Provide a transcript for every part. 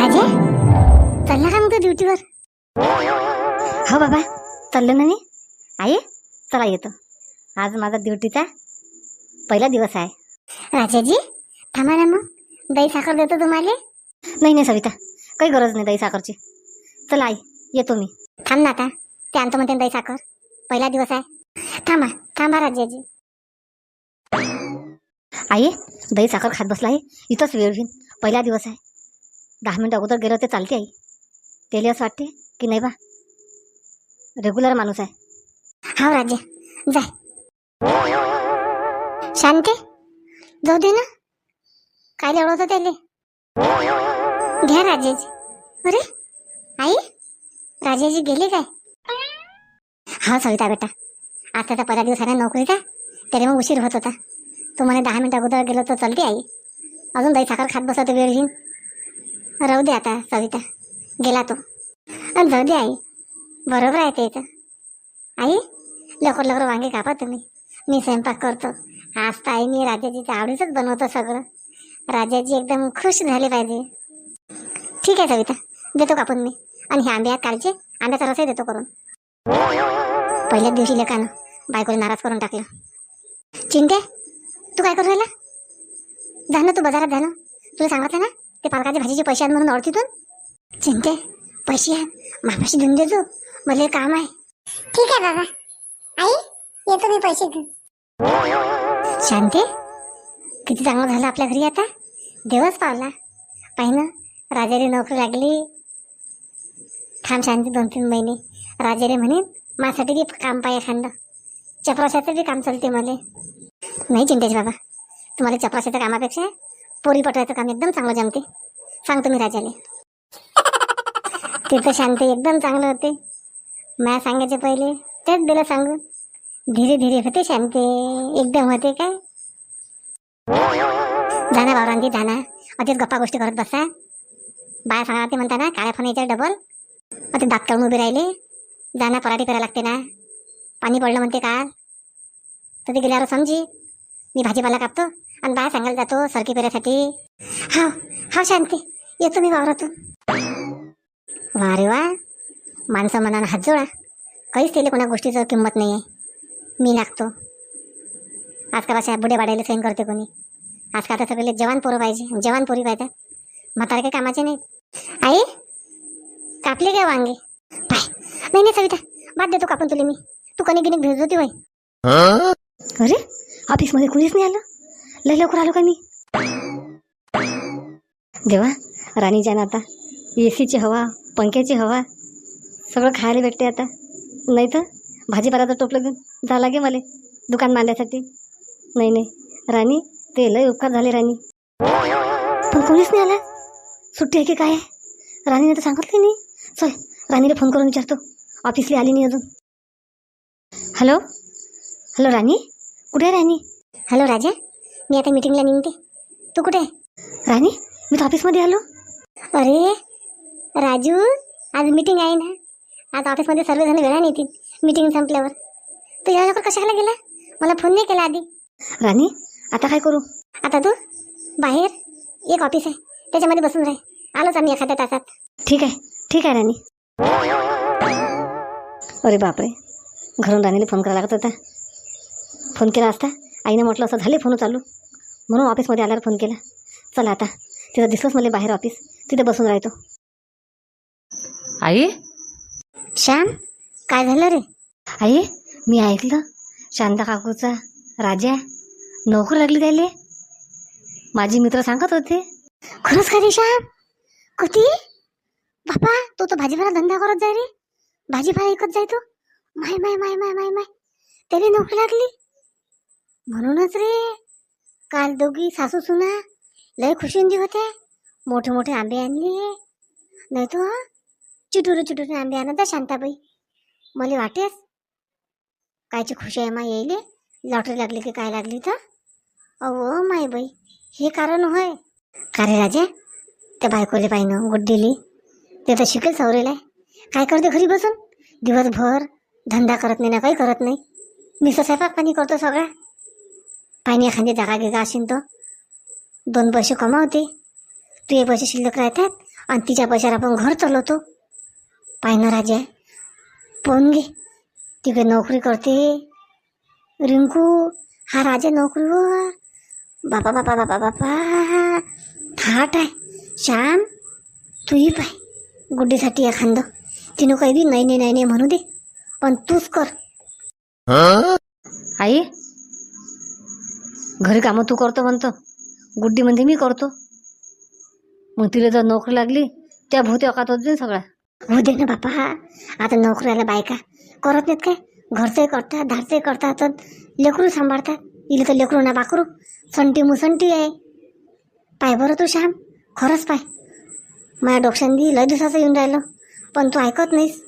राजे? चालला का मग तू ड्युटीवर हो बाबा चाललं ना मी. आई चला येतो. आज माझा ड्युटीचा पहिला दिवस आहे. राजाजी थांबा ना मग. दही साखर देतो तुम्हाला. नाही नाही सविता. काही गरज नाही दही साखरची. चला आई येतो मी. थांब ना आता. ते आणतो म्हणते दही साखर. पहिला दिवस आहे. थांबा थांबा राजाजी. आई दही साखर खात बसला आहे. इथंच वेळ होईन पहिला दिवस आहे. दहा मिनटं अगोदर गेलं ते चालते आई. त्याला असं वाटते की नाही बा रेग्युलर माणूस आहे. हा राजे जाय. शांती जाऊ दे ना. काय एवढं त्याले? घ्या राजेजी अरे आई राजेजी गेले काय? हा सविता बेटा आता तर पहिला दिवसाने नोकरी का? तरी मग उशीर होत होता. तू म्हणे दहा मिनिट अगोदर गेलो तर चालते आई. अजून दही साखर खात बसत वेळ घेईन राहू दे आता सविता. गेला तो. अन जाऊ दे आई. बरोबर आहे ते इथं आई लवकर लवकर वांगे कापा तुम्ही. मी स्वयंपाक करतो. आज तर आई मी राजाजीच्या आवडीचंच बनवतो सगळं. राजाजी एकदम खुश झाले पाहिजे. ठीक आहे सविता देतो कापून मी. आणि हे आंबे आहेत कालचे आंब्याचा रसही देतो करून. पहिल्याच दिवशी लेखानं बायकोला नाराज करून टाकलं. चिंते तू काय करू राहिला? जा ना तू बाजारात जा ना. तुला सांगितलं ना? ते पालकाच्या भाजीचे पैसे आण म्हणून ओळखीतून? चिंते पैसे आण मापाशी देऊन देतो मला काम आहे. ठीक आहे बाबा. आई येतो मी पैसे घेऊन. शांती किती चांगलं झालं आपल्या घरी आता. देवच पावला. पाहि ना राजाने नोकरी लागली. थांब शांती दोन तीन महिने. राजाने म्हणेन माझ्यासाठी बी काम पाय एखादं चपराशाचं बी काम चालते मला. नाही चिंतेश बाबा. तुम्हाला चपराशाच्या कामापेक्षा पोरी पटवायचं काम एकदम चांगलं जमते. सांगतो मी राजाले. तिथं शांती एकदम चांगलं होते. मला सांगायचे पहिले तेच दिलं सांगून धीरे धीरे होते शांती एकदम होते काय? जाना वावरांची जाना. अतिच गप्पा गोष्टी करत बसा. बाया सांगा ते म्हणता ना काळ्या फोन डबल अति दात काढून उभे राहिले. जाना पराठी करायला लागते ना. पाणी पडलं म्हणते का तर ते गेल्यावर समजी. मी भाजीपाला कापतो. आणि बाया सांगायला जातो सरकी पेऱ्यासाठी हा हा शांती येतो मी वावरातून. वा रे वा माणसं मनानं हात जोडा. काहीच त्याला कोणा गोष्टीचं किंमत नाही आहे मी लागतो. आजकाल अशा बुढे वाढायला सैन करते कोणी. आजकाल तर सगळे जवान पोरं पाहिजे जवान पोरी पाहिजे म्हातारे काही कामाचे नाहीत. आई कापले काय वांगे? पाय नाही नाही सविता बाद देतो कापून तुला मी. तू कणी गिनिक भेट होती अरे ऑफिसमध्ये कुणीच नाही आलं. लय लवकर आलो का मी? देवा राणी जान आता एसीची हवा पंख्याची हवा सगळं खायला भेटते आता. नाही तर भाजीपाल्याचं टोपलं घेऊन जा लागे मला दुकान मांडण्यासाठी. नाही नाही राणी ते लय उपकार झाले राणी. पण कोणीच नाही आला? सुट्टी आहे की काय? राणीने तर सांगितलं नाही. चल राणीला फोन करून विचारतो. ऑफिसला आली नाही अजून. Hello hello Rani? कुठे आहे राणी? हॅलो राजा. मी आता मीटिंगला निघते. तू कुठे? आहे राणी मी तर ऑफिसमध्ये आलो. अरे राजू आज मीटिंग आहे ना. आज ऑफिसमध्ये सर्वजण वेळा येतील. मीटिंग संपल्यावर. तू या लवकर कशाला गेला? मला फोन नाही केला आधी. राणी आता काय करू? आता तू बाहेर. एक ऑफिस आहे. त्याच्यामध्ये बसून राह. आलोच आम्ही एखाद्या तासात. ठीक आहे. ठीक आहे राणी. अरे बापरे. घरून राणीला फोन करायला लागत होता. फोन केला असता? आईने म्हटलं असं झाले फोन चालू. म्हणून ऑफिसमध्ये आल्यावर फोन केला. चला आता. तिथं दिसलंच मला बाहेर ऑफिस. तिथे बसून राहतो. आई? श्याम काय झालं रे? आई मी ऐकलं. शांता काकूचा राजा. नोकरी लागली त्याले. माझे मित्र सांगत होते. खरंच का रे श्याम? कधी? बापा तो तर भाजीपाला धंदा करत जाय रे. भाजीपाला ऐकत जाय तो. माय माय माय माय माय माय. त्याला नोकरी लागली. म्हणूनच रे. काल दोघी सासू सुना लय खुशींदी होते. मोठे मोठे आंबे आणले. नाही तो चिटुरे चिटुरे आंबे आणत शांताबाई. मला वाटेस. कायची खुशी आहे मा येईले लॉटरी लागली की काय लागली तर? अहो माय बाई हे कारण होय. का रे राजा? त्या बायकोले पाहिनं गुड्डीली ते तर शिकेल सवरेला. काय करते घरी बसून? दिवसभर धंदा करत नाही ना काही करत नाही. मी स्वयंपाक पाणी करतो सगळा. पाणी एखादी जागा गिगा असेल तो दोन पैसे कमावते. तू हे पैसे शिल्लक राहतात आणि तिच्या पैशाला आपण घर चालवतो. पाय ना राजा पोहून घे. तिकडे नोकरी करते. रिंकू हा राजा नोकरीवर बापा बापा बापा बापा थाट आहे. श्याम तूही पाय. गुड्डीसाठी एखादं. तिनं काही बी नाही नाही नाही नाही म्हणू दे. पण तूच कर. आई घरी कामं तू करतो म्हणतो. गुड्डी म्हणते मी करतो. मग तिला जर नोकरी लागली त्या भूती अकात होते सगळ्या. हो दे ना बापा आता नोकरीला बायका करत नाहीत काय? घरचंही करतात धारचंही करतात लेकरू सांभाळतात. इले तर लेकरू ना बाकरू. संटी मुसंटी आहे. पाय बरं तू श्याम. खरंच पाय. माझ्या डोक्यांनी लय दिवसाचं येऊन राहिलं पण तू ऐकत नाहीस.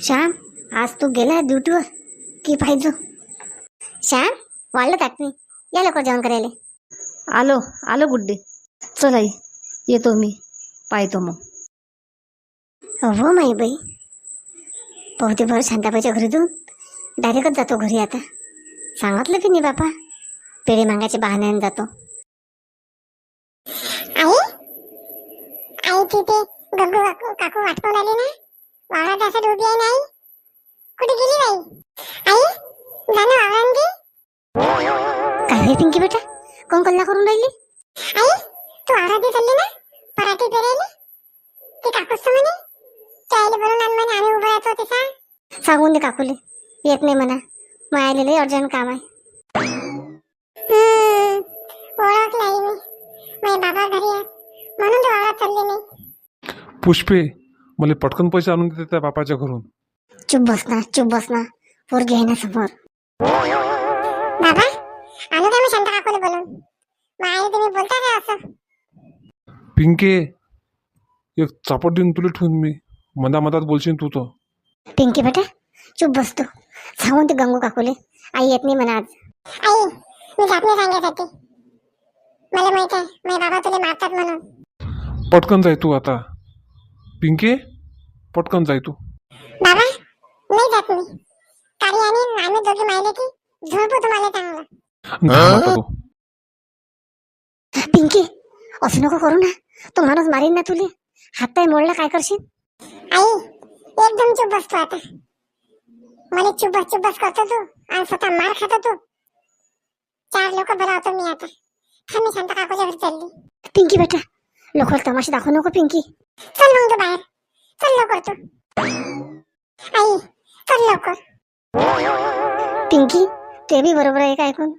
श्याम आज तू गेला ड्युटीवर? की पाहिजे? श्याम वाढलं टाकणी नाही या लवकर जेवण करायला. आलो आलो गुड्डी. चल आई येतो मी पाहतो मग. हो माई बाई. पोहते बरं शांताबाईच्या घरी जाऊन डायरेक्टच जातो घरी आता. सांगितलं की नाही बापा? पेढे मागायचे बहाण्याने जातो. आई? आई तिथे गंगू काकू काकू वाट पाहून आली ना? वावरात त्यासाठी उभी आहे नाही कुठे गेली बाई? आई जा ना वावरांगी काय रे पिंकी बेटा? कोण कल्ला करून राहिली? आई तू वावरात चालली ना? पराठी पेरायली? ते तर म्हणे. त्या आईला बोलून आण म्हणे आम्ही उभं राहतो ते सांग सांगून दे काकुले. येत नाही म्हणा. मायाले लय अर्जंट काम आहे. हम्म, ओळखलं आई मी. माझे बाबा घरी आहेत. म्हणून तू वावरात चालली नाही. पुष्पे मला पटकन पैसे आणून देते त्या बापाच्या घरून. चुप बस ना चुप बस ना. पोरगी आहे ना समोर. बाबा पिंके एक चापट देऊन तुला ठेवून मी. मधा मधात बोलशील तू तो पिंकी बेटा चुप बस तू. सांगून ते गंगू काकुले. आई येत नाही म्हणा आज. आई मी जात नाही सांगायसाठी मला माहीत आहे माझे बाबा तुला मारतात म्हणून. पटकन जाय तू आता. पिंके पटकन जाय तू. बाबा नाही जात मी. काळी आणि आम्ही दोघे माहिले की झोपू तुम्हाला चांगलं. आता तू. पिंकी असं नको करू ना. तो माणूस मारीन ना तुले? हात पाय मोडला काय करशील? आई एकदम चुप बसतो आता. मला चुप बस चुप बस करतो तू आणि स्वतः मार खातो तू. चार लोक बोलावतो मी आता. थांब मी शांता काकूच्या घरी चालली. पिंकी बेटा लोकल तमाशा दाखवू नको पिंकी. चल मग तू बाहेर. चल लवकर तू. आई चल लवकर. पिंकी ते बी बरोबर आहे का ऐकून?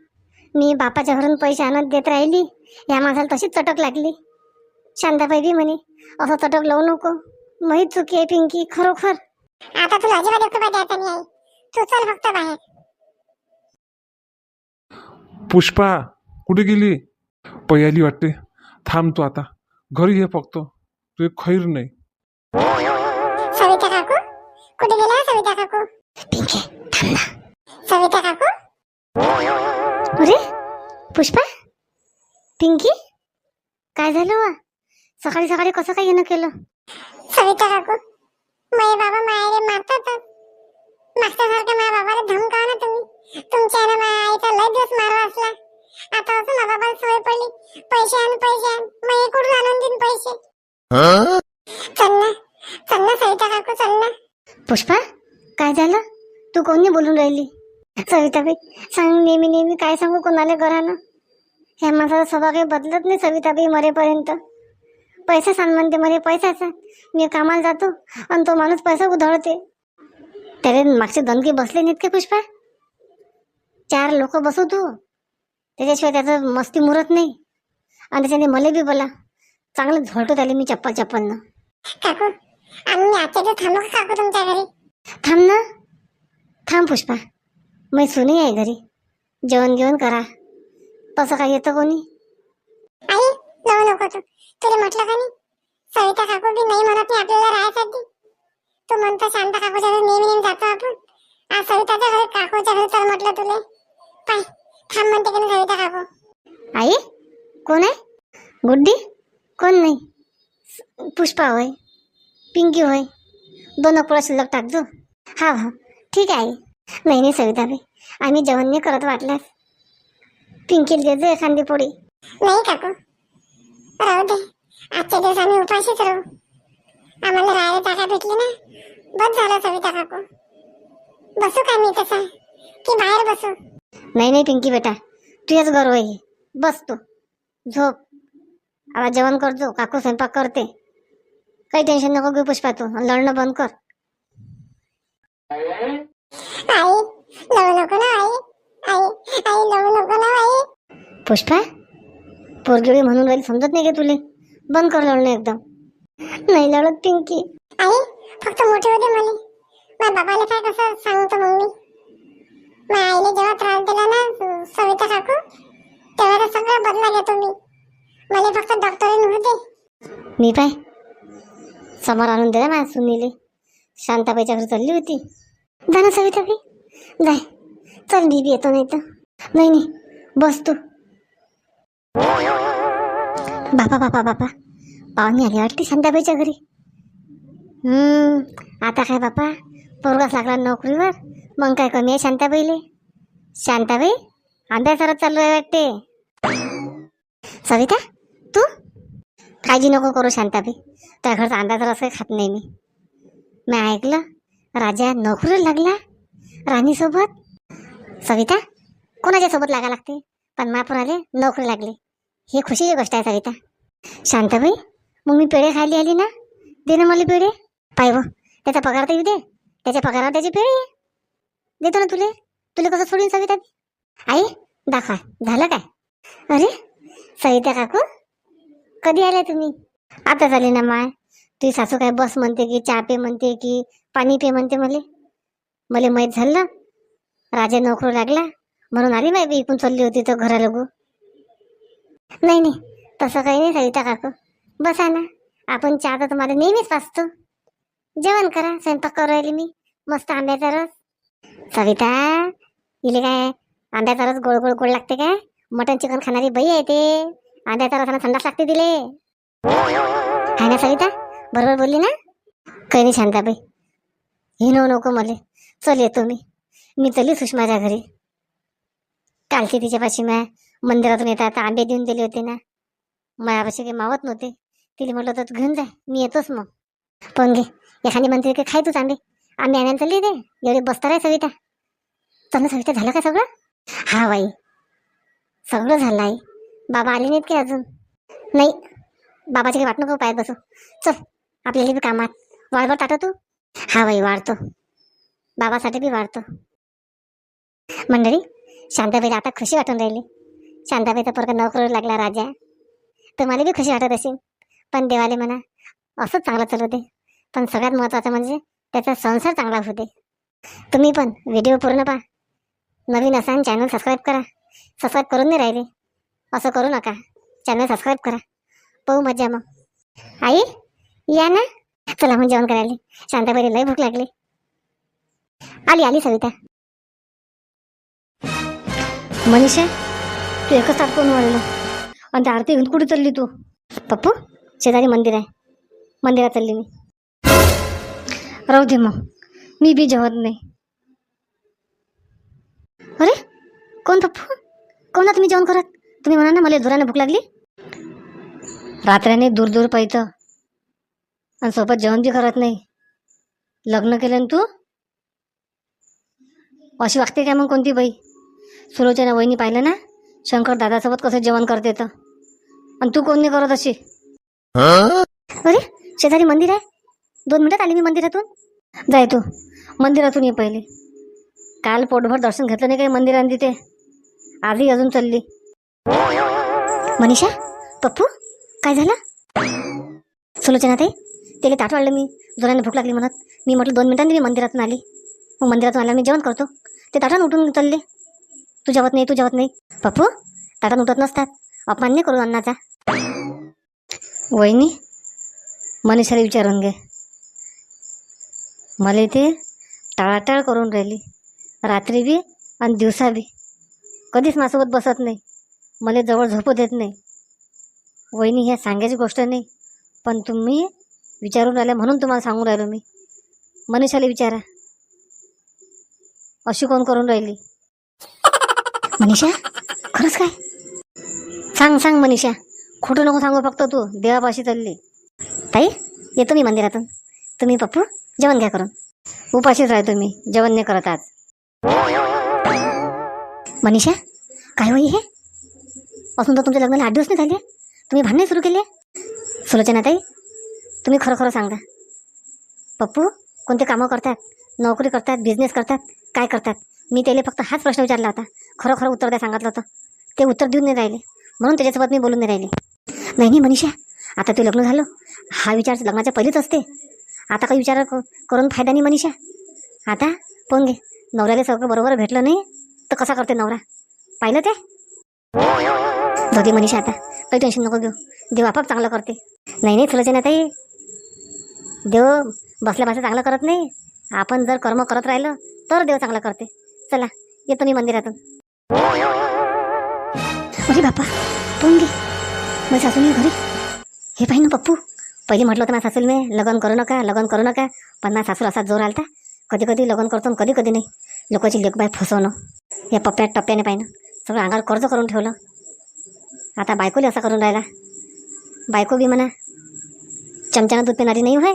मी बापाच्या घरून पैसे आणत देत राहिली या माणसाला तशीच चटक लागली. शांताबाई बी म्हणे असं चटक लावू नको. माहीत चुकी आहे पिंकी खरोखर. आता तुला अजिबात एक रुपया द्यायचा नाही. आई तू चल फक्त बाहेर. पुष्पा कुठे गेली? पयाली वाटते. थांब तू आता. घरी ये फक्त. तू एक खैर नाही. सविता काकू? कुठे गेल्या सविता काकू? पिंकी थांब ना. सविता काकू? अरे पुष्पा? पिंकी? काय झालं वा? सकाळी सकाळी कसं काय येणं केलं? सविता काकू माझे बाबा मायाला मारतातच मागच्या सारख्या माझ्या बाबाला धमकावा ना तुम्ही. तुमच्या आणि माझ्या आईचा लय दिवस मारवा असला. आता असं माझ्या बाबाला सवय पडली. पैसे आण पैसे आण. मग कुठून आणून देईन पैसे? चल ना. चल ना सविता काकू चल ना. पुष्पा काय झालं? तू कोणी बोलून राहिली? सविताबाई सांग नेहमी नेहमी काय सांगू कोणाला घरानं? ह्या माणसाचा स्वभाव काही बदलत नाही सविताबाई मरेपर्यंत. पैसा सांग म्हणते मरे पैसाचा मी कामाला जातो आणि तो माणूस पैसा उधळते. त्याला मागचे दणके बसले नाहीत का पुष्पा? चार लोक बसू तू. त्याच्याशिवाय त्याचं मस्ती मुरत नाही. आणि त्याच्याने मला बी बोला. चांगलं झोलतो त्याला मी चप्पल चप्पलनं काकू आम्ही आजच्या दिवस थांबू का काकू तुमच्या घरी? थांब ना. थांब पुष्पा. मी सुनी आहे घरी. जेवण घेऊन करा. तसं काय येतं कोणी? आई जाऊ नको तू. तुला म्हटलं का नाही? सविता काकू बी नाही म्हणत नाही आपल्याला राहायसाठी. तू म्हणतो शांता काकूच्या घरी नेहमी नेहमी जातो आपण. आज सविताच्या घरी काकूच्या घरी चल म्हटलं तुले. पाय थांब म्हणते की नाही सविता काकू. आई कोण आहे? गुड्डी? कोण नाही? पुष्पा होय पिंकी होय. दोन अकोळा शिल्लक टाकजो हा हा. ठीक आहे नाही नाही सविताबाई आम्ही जेवण नाही करत वाटल्यास. पिंकीला देजो एखादी पोळी. नाही काकू. राहू दे. आजच्या दिवस आम्ही उपाशीच राहू. आम्हाला राहायला जागा भेटली ना? बस झालं सविता काकू. बसू का मी तसा? की बाहेर बसू? नाही नाही पिंकी बेटा. तुझ्याच गर्व आहे बस तू. झोप. आता जेवण करतो काकू स्वयंपाक करते. काही टेन्शन नको घेऊ पुष्पा तू. आणि लढणं बंद कर. आई लव नको ना आई. आई आई लव नको ना आई. पुष्पा पोरगिळी म्हणून राहील समजत नाही का तुले? बंद कर लढणं एकदम. नाही लढत पिंकी. आई फक्त मोठे होते मला. माझ्या बाबाला काय कसं सांगतो मग मी माझ्या आईने जेव्हा त्रास दिला ना सविता काकू तेव्हा तर सगळं बदला घेतो मी मला फक्त डॉक्टरीन होते मी पाय. समोर आणून दिला माझ्या सुनीले. शांताबाईच्या घरी चालली होती. जा ना सविताबाई जाय. चल मी बी येतो नाही तर नाही नाही. बस तू. बापा बापा बापा. पाहुणे आली वाटते शांताबाईच्या घरी. हम्म आता काय बापा? पोरगाच लागला नोकरीवर. मग काय कमी आहे शांताबाईले? शांताबाई अभ्यासाला चालू आहे वाटते. सविता तू? काळजी नको करू शांताबाई. त्या घरचा अंदाज सरस काही खात नाही मी. मी ऐकलं राजा नोकरीवर लागला राणीसोबत? सविता कोणाच्या सोबत लागा लागते? पण महापुराले नोकरी लागली. हे खुशीची गोष्ट आहे सविता. शांताबाई मग मी पेढे खायला आली ना? दे ना मला पेढे. पाय व त्याचा पगार तर येऊ दे. त्याच्या पगारावर त्याचे पेढे. देतो ना तुले. तुले कसं सोडून सविता? आई दाखवा. झालं काय? अरे सविता काकू कधी आल्या तुम्ही? आता झाली ना माय. तुझी सासू काय बस म्हणते की चहा पे म्हणते की पाणी पे म्हणते मले. मले माहीत झालं ना? राजा नोकरी लागला. म्हणून आली माय इकून चालली होती तर घरा लगू नाही नाही. तसं काही नाही सविता काकू. बसा ना. आपण चहा तर तुम्हाला नेहमीच पाचतो जेवण करा. स्वयंपाक करू राहिली मी. मस्त आंब्याचा रस. सविता इले काय? आंब्याचा रस गोड गोड गोड लागते काय? मटन चिकन खाणारी बाई आहे ते. आंब्याचा रसाला संडास लागते दिले आहे ना सविता? बरोबर बोलली ना? काही नाही शांताबाई. हिनव नको मले. चल येतो मी. मी चली सुषमाच्या घरी. कालची तिच्यापाशी म्या. मंदिरातून येतात आंबे देऊन दिले होते ना. मायापाशी काही मावत नव्हते. तिला म्हटलं तर तू घेऊन जा मी येतोच मग. पण घे एखादी म्हणते की खाय तूच आंबे. आंबे आणायला चालली दे एवढी बसता राय सविता. चल सविता झालं का सगळं? हा बाई सगळं झालं आहे बाबा आले नाहीत की अजून? नाही बाबाची काही वाट नको पायात बसू. चल आपल्याला बी कामात. वाळवर टाटा तू. हा बाई वाढतो. बाबासाठी बी वाढतो. मंडळी शांताबाईला आता खुशी वाटून राहिली. शांताबाईचा पोरगा नोकरीवर लागला राजा. तुम्हाला बी खुशी वाटत असेल. पण देवाले म्हणा असंच चांगलं चालू दे. पण सगळ्यात महत्त्वाचं म्हणजे त्याचा संसार चांगला होऊ दे. तुम्ही पण व्हिडिओ पूर्ण पहा. नवीन असाल चॅनल सबस्क्राईब करा. सबस्क्राईब करून नाही राहिले असं करू नका. चॅनल सबस्क्राईब करा. पाहू मजा मग. आई या ना. चला मग जेवण करायला. शांताबाईला लय भूक लागली. आली आली सविता. मनीषा तू एकच ताट कोण वाढलं आणि त्या आरती घेऊन कुठे चालली तू? पप्पू शेजारी मंदिर आहे. मंदिरात चालली मी. राहू दे मग. मी बी जेवत नाही. अरे कोण पप्पू? कोण तुम्ही जेवण करत? तुम्ही म्हणा ना मला जोराने भूक लागली. रात्र्याने दूर दूर पाहितं आणि सोबत जेवण बी करत नाही. लग्न केलं ना तू? अशी वागते काय मग कोणती बाई? सुलोचना वहिनी पाहिलं ना? शंकर दादासोबत कसं जेवण करते तर. आणि तू कोण नाही करत अशी? अरे शेजारी मंदिर आहे? दोन मिनिटात आली मी मंदिरातून. जाय तू मंदिरातून ये पहिले. काल पोटभर दर्शन घेतलं नाही काही मंदिरात तिथे आजही अजून चालली. मनीषा पप्पू काय झालं? सुलोचना ताई त्याला ताट वाढलं मी. जोराने भूक लागली म्हणत. मी म्हटलं दोन मिनिटांनी मी मंदिरातून आली. मग मंदिरातून आल्यावर मी जेवण करतो. ते ताटानं उठून चालले. तू जेवत नाही तू जेवत नाही. पप्पू ताटात उठत नसतात. अपमान नाही करू अन्नाचा. वहिनी मनीषाला विचारून घे. मला ते टाळाटाळ करून राहिली. रात्री बी आणि दिवसा बी. कधीच माझ्यासोबत बसत नाही. मला जवळ झोपू देत नाही. वहिनी ह्या सांगायची गोष्ट नाही. पण तुम्ही विचारून राहिल्या म्हणून तुम्हाला सांगून राहिलो मी. मनीषाला विचारा. अशी कोण करून राहिली? मनीषा? खरंच काय? सांग सांग मनीषा. खोटं नको सांगू फक्त तू. देवापाशी चालली. ताई येतो मी मंदिरातून. तुम्ही पप्पू जेवण घ्या करून. उपाशीच राहतो मी. जेवण नाही करत आज. मनीषा काय होई हे? असून तर तुमच्या लग्नाला आठ दिवस नाही झाले. तुम्ही भांडणे सुरू केले? सुलोचना ताई तुम्ही खरं खरं सांगा. पप्पू कोणते कामं करतात? नोकरी करतात? बिझनेस करतात? काय करतात? मी त्याला फक्त हाच प्रश्न विचारला होता. खरं खरं उत्तर द्या सांगितलं होतं. ते उत्तर देऊन नाही राहिले. म्हणून त्याच्यासोबत मी बोलून नाही राहिले. नाही नाही मनीषा आता ते लग्न झालं. हा विचार लग्नाच्या पहिलेच असते. आता काही विचार करून फायदा नाही मनीषा. आता पण घे. नवऱ्याला सगळं बरोबर भेटलं नाही तर कसा करते नवरा? पाहिलं ते? जाऊ दे मनीषा आता. काही टेन्शन नको घेऊ. देव आपाप चांगलं करते. नाही नाही सुलोचना ताई देव बसल्या बसल्या चांगलं करत नाही. आपण जर कर्म करत राहिलं तर देव चांगलं करते. चला येतो मी मंदिरातून. अरे बापा पाहून घे माझी सासू घरी. हे पाहिजे ना पप्पू पहिले म्हटलं होतं माझ्या सासूला मी लग्न करू नका लग्न करू नका पण माझ्या सासूर असा जोर आलता. कधी कधी लग्न करतो कधी कधी नाही. लोकांची लेखबाई फसवणं या पप्प्यात टप्प्याने पाहिनं सगळं अंगावर कर्ज करून ठेवलं. आता बायकोली असा करून राहिला. बायको बी म्हणा चमच्यानं दूध पिणारी नाही होय.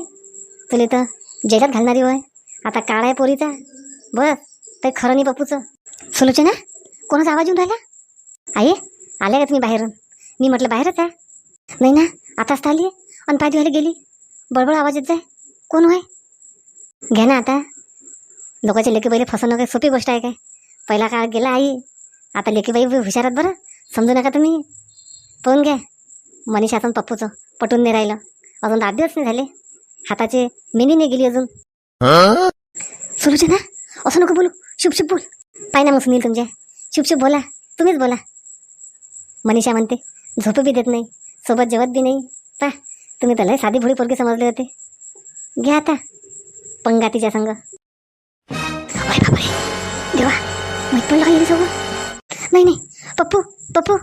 तुला तर जेलात घालणारी होय. आता काळ आहे पोरीचा. बस ते खरं नाही पप्पूचं. सुलोचना कोणाचा आवाज येऊन राहिला? आई आल्या का तुम्ही बाहेरून? मी म्हटलं बाहेरच आहे. नाही ना आताच तर आली आणि पाय धुवायला गेली. बळबळ आवाज येत जाय. कोण होय घ्या ना आता. लोकांच्या लेकीबाईला फसवणं काही सोपी गोष्ट आहे काय? पहिला काळ गेला आई. आता लेकीबाई हुशारात बरं. समजू नका तुम्ही. पाहून घ्या. मनीषाचं पप्पूचं. पटून नाही राहिलं. अजून आठ दिवस नाही झाले. हाताचे मिनी नाही गेली अजून. सुलोचना असं नको बोलू. शुभ शुभ बोल. पाय ना मग सुनील तुमच्या चुपचुप बोला तुम्हीच बोला. मनीषा म्हणते झोप बी देत नाही सोबत जेवत बी नाही. पा तुम्ही त्याला साधी भोळी पोरगी समजले होते. घ्या आता पंगा तिच्या संग. अरे देवा माहीत पडलं का नाही नाही पप्पू पप्पू.